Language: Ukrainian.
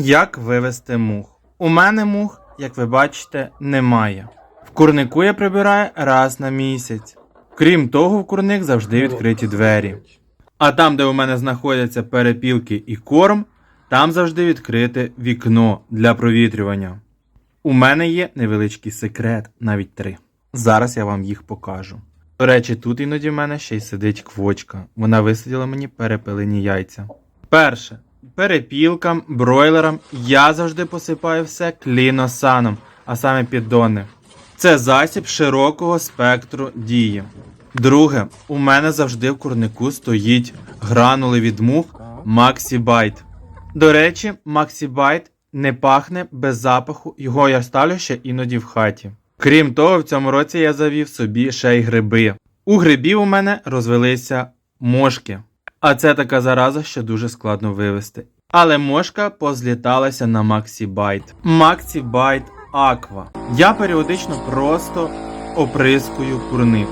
Як вивести мух? У мене мух, як ви бачите, немає. В курнику я прибираю раз на місяць. Крім того, в курник завжди відкриті двері. А там, де у мене знаходяться перепілки і корм, там завжди відкрите вікно для провітрювання. У мене є невеличкий секрет, навіть три. Зараз я вам їх покажу. До речі, тут іноді в мене ще й сидить квочка. Вона висадила мені перепилені яйця. Перше. Перепілкам, бройлерам я завжди посипаю все кліносаном, а саме піддони. Це засіб широкого спектру дії. Друге, у мене завжди в курнику стоїть гранули від мух Maxibite. До речі, Maxibite не пахне без запаху, його я ставлю ще іноді в хаті. Крім того, в цьому році я завів собі ще й гриби. У грибів у мене розвелися мошки. А це така зараза, що дуже складно вивести. Але мошка позліталася на Максібайт. Максібайт Аква. Я періодично просто оприскую курник.